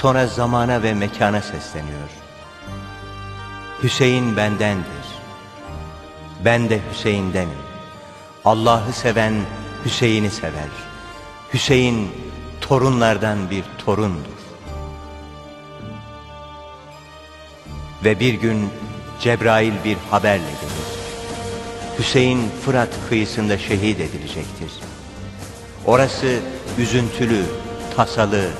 Sonra zamana ve mekana sesleniyor. Hüseyin bendendir. Ben de Hüseyin'denim. Allah'ı seven Hüseyin'i sever. Hüseyin torunlardan bir torundur. Ve bir gün Cebrail bir haberle gelir. Hüseyin Fırat kıyısında şehit edilecektir. Orası üzüntülü, tasalı,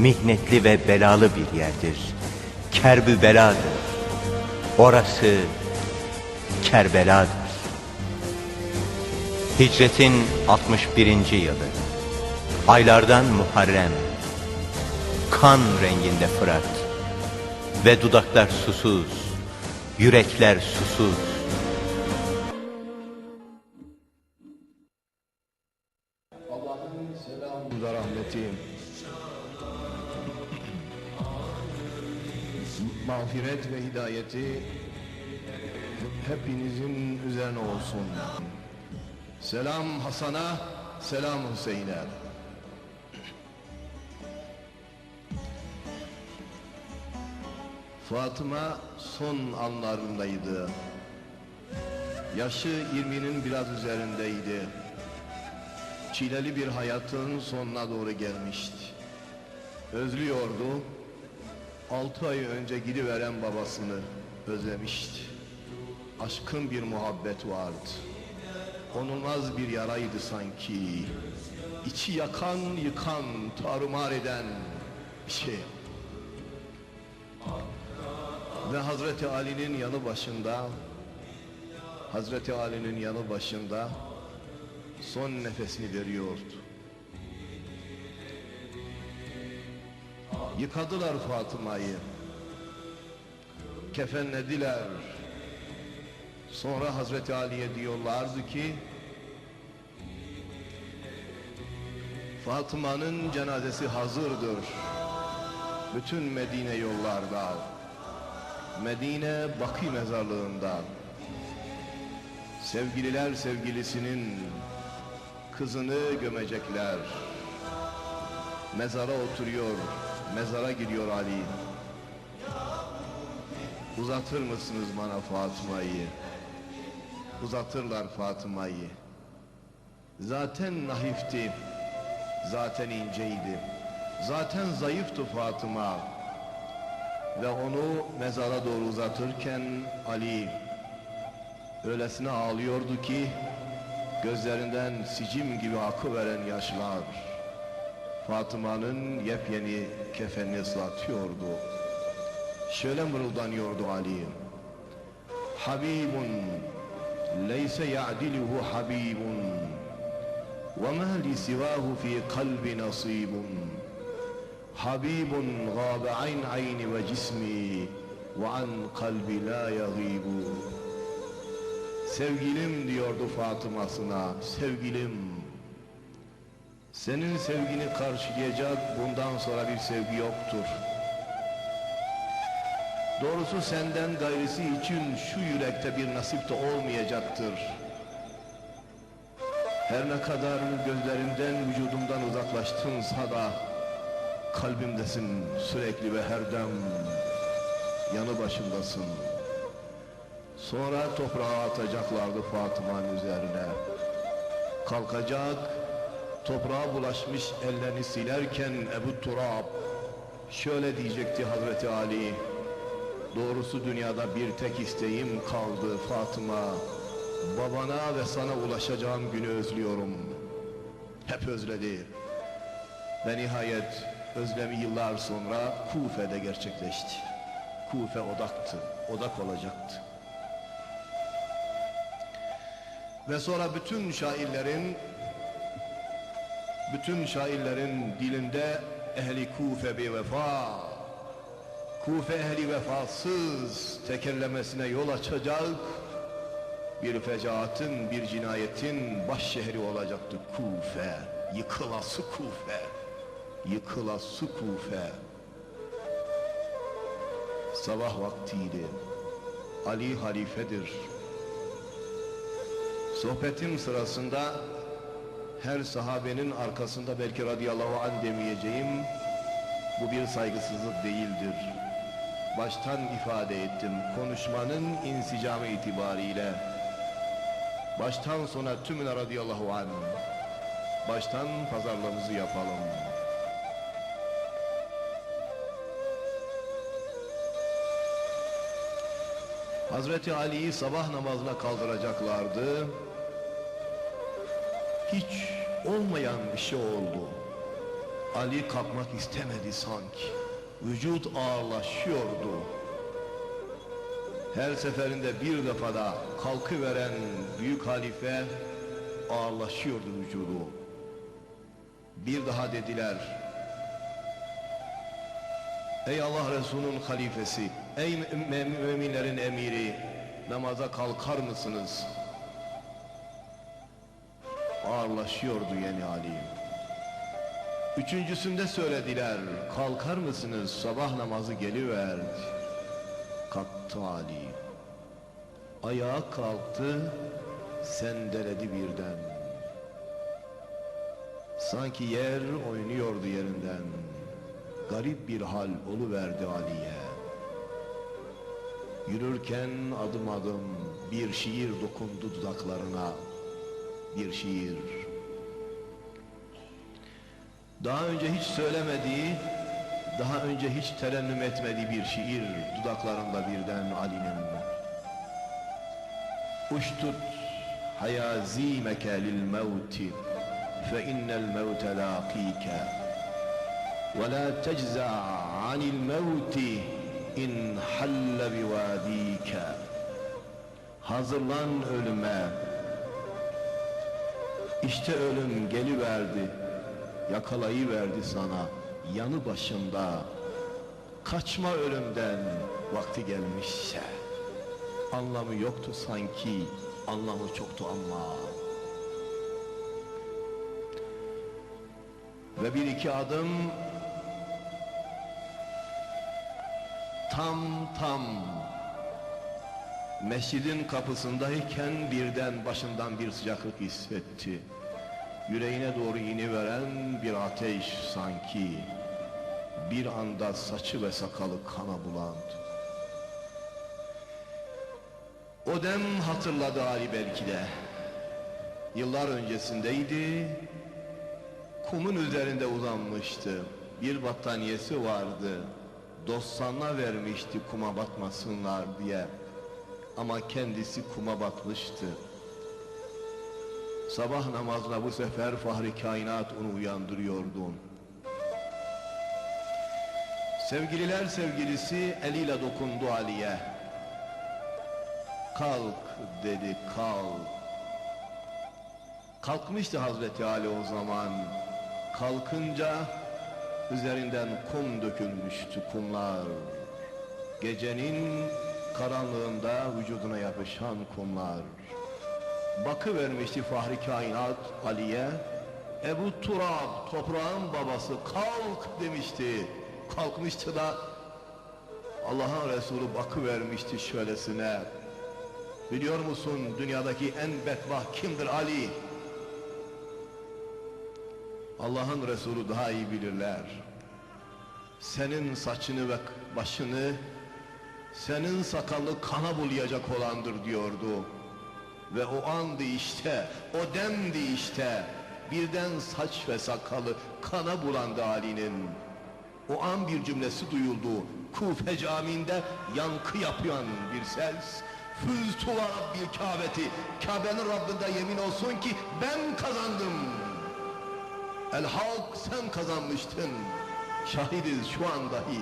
mihnetli ve belalı bir yerdir. Kerbü beladır. Orası Kerbeladır. Hicretin 61. yılı. Aylardan Muharrem. Kan renginde Fırat. Ve dudaklar susuz, yürekler susuz. Allah'ın selamı ve rahmeti, mağfiret ve hidayeti hepinizin üzerine olsun. Selam Hasan'a, selam Hüseyin'e. Fatıma son anlarındaydı. Yaşı 20'nin biraz üzerindeydi çileli bir hayatın sonuna doğru gelmişti. Özlüyordu. Altı ay önce gidiveren babasını özlemişti. Aşkın bir muhabbet vardı. Onulmaz bir yaraydı sanki. İçi yakan, yıkan, tarumar eden bir şey. Ve Hazreti Ali'nin yanı başında Hazreti Ali'nin yanı başında son nefesini veriyordu. Yıkadılar Fatıma'yı. Kefenlediler. Sonra Hazreti Ali'ye diyorlardı ki Fatıma'nın cenazesi hazırdır. Bütün Medine yollarda. Medine Baki mezarlığında. Sevgililer sevgilisinin kızını gömecekler. Mezara oturuyor, mezara gidiyor Ali. Uzatır mısınız bana Fatıma'yı? Uzatırlar Fatıma'yı. Zaten nahifti, zaten inceydi. Zaten zayıftı Fatıma. Ve onu mezara doğru uzatırken Ali öylesine ağlıyordu ki Gözlerinden sicim gibi akı veren yaşlar Fatıma'nın yepyeni kefenini ıslatıyordu. Şöyle mırıldanıyordu Ali. Habibun leyse ya'diluhu habibun ve ma li sivahu fi kalbi nasibun Habibun gâbe ayn ayni ve cismi ve an kalbi la yagîbu Sevgilim diyordu Fatıma'sına, sevgilim. Senin sevgini karşılayacak bundan sonra bir sevgi yoktur. Doğrusu senden gayrisi için şu yürekte bir nasip de olmayacaktır. Her ne kadar gözlerimden, vücudumdan uzaklaştınsa da kalbimdesin sürekli ve her dem yanı başındasın. Sonra toprağa atacaklardı Fatıma'nın üzerine. Kalkacak, toprağa bulaşmış ellerini silerken Ebu Turab şöyle diyecekti Hazreti Ali. Doğrusu dünyada bir tek isteğim kaldı Fatıma. Babana ve sana ulaşacağım günü özlüyorum. Hep özledi. Ve nihayet özlemi yıllar sonra Kufe'de gerçekleşti. Kufe odaktı, odak olacaktı. Ve sonra bütün şairlerin bütün şairlerin dilinde ehli Kufe bir vefa Kufe ehli vefasız tekerlemesine yol açacak bir fecaatın, bir cinayetin baş şehri olacaktı Kufe. Yıkılası Kufe. Yıkılası Kufe. Sabah vaktiydi. Ali halifedir. Sohbetim sırasında her sahabenin arkasında belki radıyallahu anh demeyeceğim Bu bir saygısızlık değildir. Baştan ifade ettim konuşmanın insicamı itibariyle. Baştan sona tümüne radıyallahu anh. Baştan pazarlığımızı yapalım. Hazreti Ali'yi sabah namazına kaldıracaklardı. Hiç olmayan bir şey oldu. Ali kalkmak istemedi sanki. Vücut ağırlaşıyordu. Her seferinde bir defada kalkıveren büyük halife ağırlaşıyordu vücudu. Bir daha dediler. Ey Allah Resulü'nün halifesi, ey mü- mü- müminlerin emiri, namaza kalkar mısınız? Ağırlaşıyordu yeni Ali. Üçüncüsünde söylediler, kalkar mısınız sabah namazı geliverdi. Kalktı Ali. Ayağa kalktı, sendeledi birden. Sanki yer oynuyordu yerinden. Garip bir hal oluverdi Ali'ye. Yürürken adım adım bir şiir dokundu dudaklarına. Bir şiir. Daha önce hiç söylemediği, daha önce hiç terennüm etmediği bir şiir dudaklarında birden Ali'nin. Uştut hayazimeke lil mevti fe innel mevte laqike ve la tecza anil mevti in halle bivadike Hazırlan ölüme İşte ölüm geliverdi Yakalayıverdi sana. Yanı başında Kaçma ölümden Vakti gelmişse. Anlamı yoktu sanki Anlamı çoktu ama. Ve bir iki adım Tam tam Mescidin kapısındayken birden başından bir sıcaklık hissetti. Yüreğine doğru iniveren bir ateş sanki. Bir anda saçı ve sakalı kana bulandı. O dem hatırladı Ali belki de. Yıllar öncesindeydi. Kumun üzerinde uzanmıştı. Bir battaniyesi vardı. Dostlarına vermişti kuma batmasınlar diye. Ama kendisi kuma batmıştı. Sabah namazına bu sefer Fahri Kainat onu uyandırıyordu. Sevgililer sevgilisi eliyle dokundu Ali'ye. Kalk dedi kalk. Kalkmıştı Hazreti Ali o zaman. Kalkınca üzerinden kum dökülmüştü kumlar. Gecenin karanlığında vücuduna yapışan kumlar. Bakı vermişti Fahri Kainat Ali'ye. Ebu Turab toprağın babası kalk demişti. Kalkmıştı da Allah'ın Resulü bakı vermişti şöylesine. Biliyor musun dünyadaki en bedbaht kimdir Ali? Allah'ın Resulü daha iyi bilirler. Senin saçını ve başını senin sakallı kana bulayacak olandır diyordu. Ve o andı işte, o demdi işte. Birden saç ve sakalı kana bulandı Ali'nin. O an bir cümlesi duyuldu. Kufe camiinde yankı yapan bir ses. Füztu ve Rabbil. Kabe'nin Rabbinde yemin olsun ki ben kazandım. El halk sen kazanmıştın. Şahidiz şu an dahi.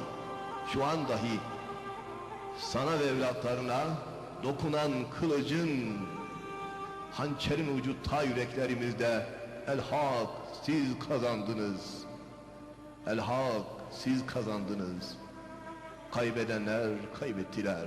Şu an dahi. Sana ve evlatlarına dokunan kılıcın hançerin ucu ta yüreklerimizde El hak siz kazandınız. El hak siz kazandınız. Kaybedenler kaybettiler.